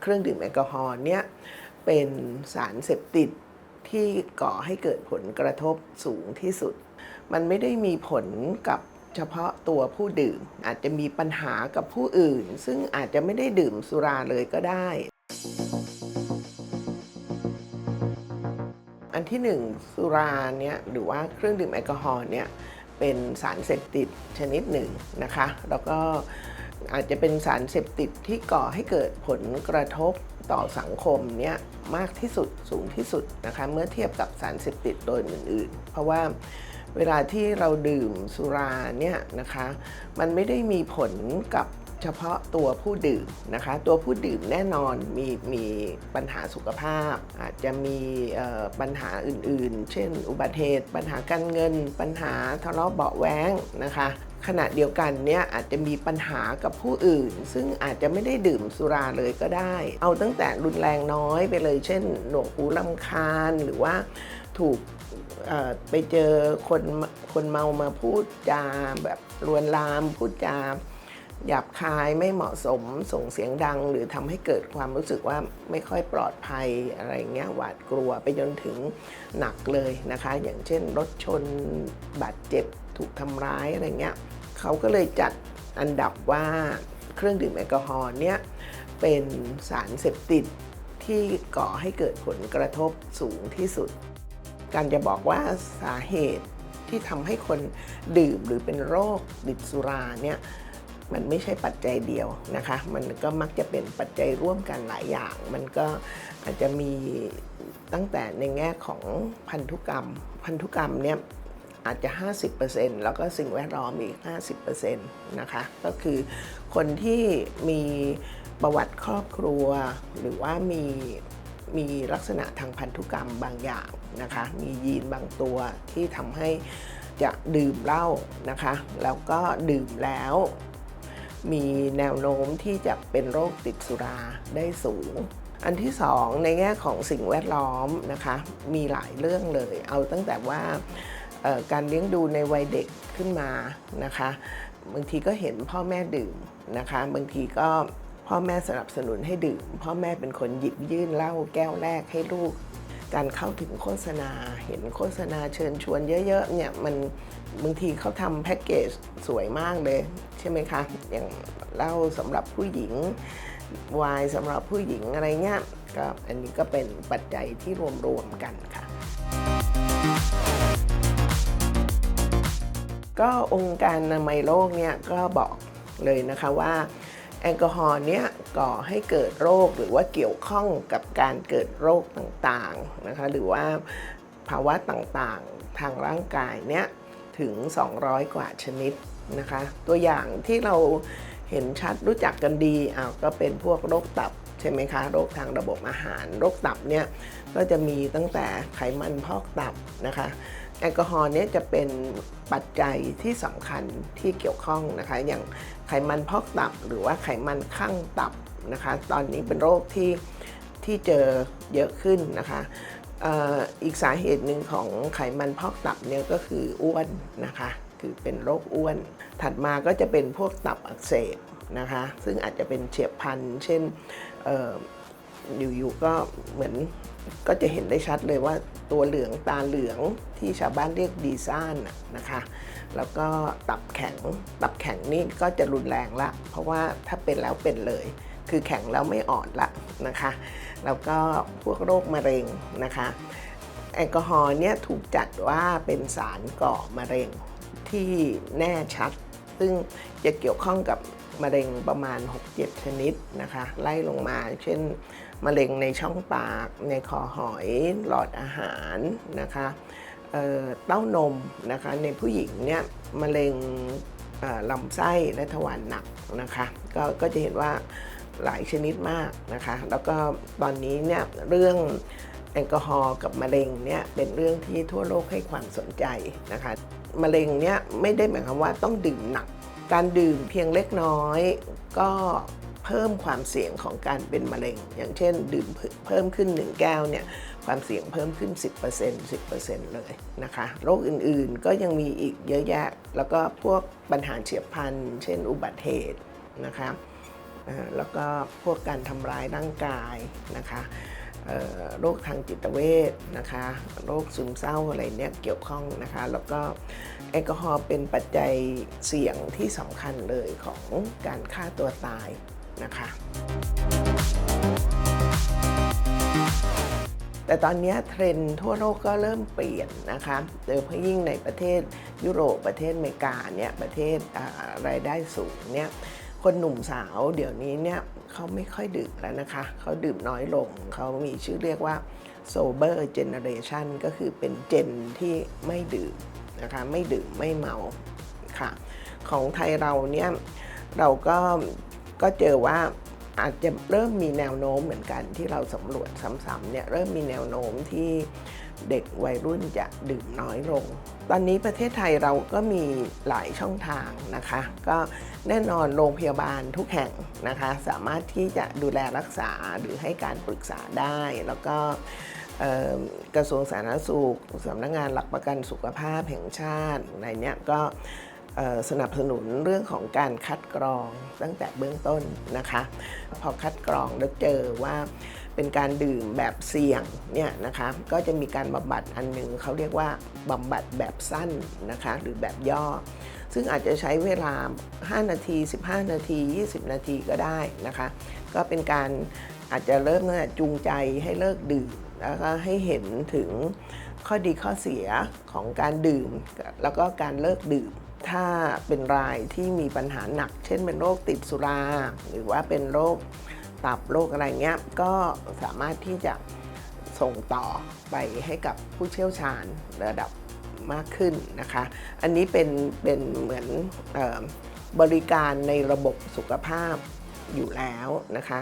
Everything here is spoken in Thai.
เครื่องดื่มแอลกอฮอล์เนี่ยเป็นสารเสพติดที่ก่อให้เกิดผลกระทบสูงที่สุด มันไม่ได้มีผลกับเฉพาะตัวผู้ดื่ม อาจจะมีปัญหากับผู้อื่น ซึ่งอาจจะไม่ได้ดื่มสุราเลยก็ได้ อันที่หนึ่งสุราเนี่ยหรือว่าเครื่องดื่มแอลกอฮอล์เนี่ยเป็นสารเสพติดชนิดหนึ่งนะคะ แล้วก็ อาจจะเป็นสารเสพติดที่ก่อให้เกิดผลกระทบต่อสังคมเนี่ยมากที่สุดสูงที่สุดนะคะเมื่อเทียบกับสารเสพติดโดยอื่นๆ เพราะว่าเวลาที่เราดื่มสุราเนี่ยนะคะมันไม่ได้มีผลกับเฉพาะตัวผู้ดื่มนะคะ ตัวผู้ดื่มแน่นอนมีมีปัญหาสุขภาพ อาจจะมีปัญหาอื่นๆ เช่น อุบัติเหตุ ปัญหาการเงิน ปัญหาทะเลาะเบาะแว้งนะคะ ขณะเดียวกันเนี่ยอาจจะมีปัญหากับผู้อื่น ซึ่งอาจจะไม่ได้ดื่มสุราเลยก็ได้ เอาตั้งแต่รุนแรงน้อยไปเลย เช่น หนวกหูลำคาญหรือว่าถูกไปเจอคนคนเมามาพูดจาแบบลวนลามพูดจาหยาบคายไม่เหมาะสมส่งเสียงดัง หรือทำให้เกิดความรู้สึกว่าไม่ค่อยปลอดภัยอะไรเงี้ยหวาดกลัวไปจนถึงหนักเลยนะคะ อย่างเช่นรถชนบาดเจ็บถูกทำร้ายอะไรเงี้ย เขาก็เลยจัดอันดับว่าเครื่องดื่มแอลกอฮอล์เนี่ยเป็นสารเสพติดที่ก่อให้เกิดผลกระทบสูงที่สุด การจะบอกว่าสาเหตุที่ทำให้คนดื่มหรือเป็นโรคติดสุราเนี่ยมันไม่ใช่ปัจจัยเดียวนะคะ มันก็มักจะเป็นปัจจัยร่วมกันหลายอย่าง มันก็อาจจะมีตั้งแต่ในแง่ของพันธุกรรม พันธุกรรมเนี่ย อาจจะ 50%แล้วก็สิ่งแวดล้อมอีก 50%นะคะ ก็คือคนที่มีประวัติครอบครัว หรือว่ามีมีลักษณะทางพันธุกรรมบางอย่างนะคะ มียีนบางตัวที่ทำให้จะดื่มเหล้านะคะ แล้วก็ดื่มแล้ว มีแนวโน้มที่จะเป็นโรคติดสุราได้สูงอันที่สองในแง่ของสิ่งแวดล้อมนะคะ มีหลายเรื่องเลย เอาตั้งแต่ว่า การเลี้ยงดูในวัยเด็กขึ้นมานะคะบางทีก็เห็นพ่อแม่ดื่มนะคะบางทีก็พ่อแม่สนับสนุนให้ดื่ม พ่อแม่เป็นคนหยิบยื่นเหล้าแก้วแรกให้ลูก การเข้าถึงโฆษณา เห็นโฆษณาเชิญชวนเยอะๆเนี่ยมันบางทีเขาทำแพ็กเกจสวยมากเลย ใช่ไหมคะ อย่างเหล้าสำหรับผู้หญิงวายสำหรับผู้หญิงอะไรเงี้ยก็อันนี้ก็เป็นปัจจัยที่รวมๆกันค่ะ ก็องค์การอนามัยโลกเนี่ยก็บอกเลยนะคะว่าแอลกอฮอล์เนี่ยก่อให้เกิดโรคหรือว่าเกี่ยวข้องกับการเกิดโรคต่างๆนะคะหรือว่าภาวะต่างๆทางร่างกายเนี่ยถึง 200 กว่าชนิดนะคะตัวอย่างที่เราเห็นชัดรู้จักกันดีอ้าวก็เป็นพวกโรคตับใช่ไหมคะโรคทางระบบอาหาร โรคตับเนี่ย ก็จะมีตั้งแต่ไขมันพอกตับนะคะ แอลกอฮอล์เนี่ยจะเป็นปัจจัยที่สำคัญที่เกี่ยวข้องนะคะ อย่างไขมันพอกตับหรือว่าไขมันข้างตับนะคะ ตอนนี้เป็นโรคที่ที่เจอเยอะขึ้นนะคะอีกสาเหตุหนึ่งของไขมันพอกตับเนี่ยก็คืออ้วนนะคะ คือเป็นโรคอ้วน ถัดมาก็จะเป็นพวกตับอักเสบนะคะ ซึ่งอาจจะเป็นเฉียบพลันเช่นอออยู่ๆก็เหมือน ก็จะเห็นได้ชัดเลยว่าตัวเหลืองตาเหลืองที่ชาวบ้านเรียกดีซ่านนะนะคะ แล้วก็ตับแข็ง ตับแข็งนี่ก็จะรุนแรงละ เพราะว่าถ้าเป็นแล้วเป็นเลย คือแข็งแล้วไม่อ่อนละนะคะ แล้วก็พวกโรคมะเร็งนะคะ แอลกอฮอล์เนี่ยถูกจัดว่าเป็นสารก่อมะเร็งที่แน่ชัด ซึ่งจะเกี่ยวข้องกับ มะเร็งประมาณ 6-7 ชนิดนะคะไล่ลงมา เช่น มะเร็งในช่องปาก ในคอหอยหลอดอาหารนะคะเเต้านมนะคะในผู้หญิงเนี่ยมะเร็งลำไส้และทวารหนักนะคะก็ก็จะเห็นว่าหลายชนิดมากนะคะแล้วก็ตอนนี้เนี่ยเรื่องแอลกอฮอล์กับมะเร็งเนี่ยเป็นเรื่องที่ทั่วโลกให้ความสนใจนะคะมะเร็งเนี่ยไม่ได้หมายความว่าต้องดื่มหนัก การดื่มเพียงเล็กน้อย ก็เพิ่มความเสี่ยงของการเป็นมะเร็ง อย่างเช่น ดื่มเพิ่มขึ้น 1 แก้วเนี่ยความเสี่ยงเพิ่มขึ้น 10% 10%เลยนะคะโรคอื่นๆก็ยังมีอีกเยอะแยะ แล้วก็พวกปัญหาเฉียบพลัน เช่นอุบัติเหตุนะคะแล้วก็พวกการทำร้ายร่างกายนะคะ โรคทางจิตเวชนะคะโรคซึมเศร้าอะไรเนี่ยเกี่ยวข้องนะคะ แล้วก็แอลกอฮอล์เป็นปัจจัยเสี่ยงที่สำคัญเลยของการฆ่าตัวตายนะคะแต่ตอนนี้เทรนด์ทั่วโลกก็เริ่มเปลี่ยนนะคะโดยเฉพาะยิ่งในประเทศยุโรปประเทศอเมริกาเนี่ยประเทศรายได้สูงเนี่ย คนหนุ่มสาวเดี๋ยวนี้เนี่ยเขาไม่ค่อยดื่มแล้วนะคะ เขาดื่มน้อยลง เขามีชื่อเรียกว่า sober generation ก็คือเป็นเจนที่ไม่ดื่มนะคะ ไม่ดื่มไม่เมาค่ะ ของไทยเราเนี่ยเราก็ก็เจอว่า อาจจะเริ่มมีแนวโน้มเหมือนกันที่เราสำรวจซ้ำๆเนี่ยเริ่มมีแนวโน้มที่เด็กวัยรุ่นจะดื่มน้อยลง ตอนนี้ประเทศไทยเราก็มีหลายช่องทางนะคะ ก็แน่นอนโรงพยาบาลทุกแห่งนะคะ สามารถที่จะดูแลรักษาหรือให้การปรึกษาได้ แล้วก็กระทรวงสาธารณสุขสำนักงานหลักประกันสุขภาพแห่งชาติอะไรเนี้ยก็ สนับสนุนเรื่องของการคัดกรองตั้งแต่เบื้องต้นนะคะ พอคัดกรองแล้วเจอว่าเป็นการดื่มแบบเสี่ยงเนี่ยนะคะก็จะมีการบำบัดอันหนึ่งเขาเรียกว่าบำบัดแบบสั้นนะคะหรือแบบย่อ ซึ่งอาจจะใช้เวลา 5 นาที 15 นาที 20 นาทีก็ได้นะคะ ก็เป็นการอาจจะเริ่มตั้งแต่จูงใจให้เลิกดื่มแล้วก็ให้เห็นถึงข้อดีข้อเสียของการดื่ม แล้วก็การเลิกดื่ม ถ้าเป็นรายที่มีปัญหาหนัก เช่นเป็นโรคติดสุรา หรือว่าเป็นโรคตับโรคอะไรเงี้ย ก็สามารถที่จะส่งต่อไปให้กับผู้เชี่ยวชาญระดับมากขึ้นนะคะ อันนี้เป็นเป็นเหมือนออบริการในระบบสุขภาพอยู่แล้วนะคะ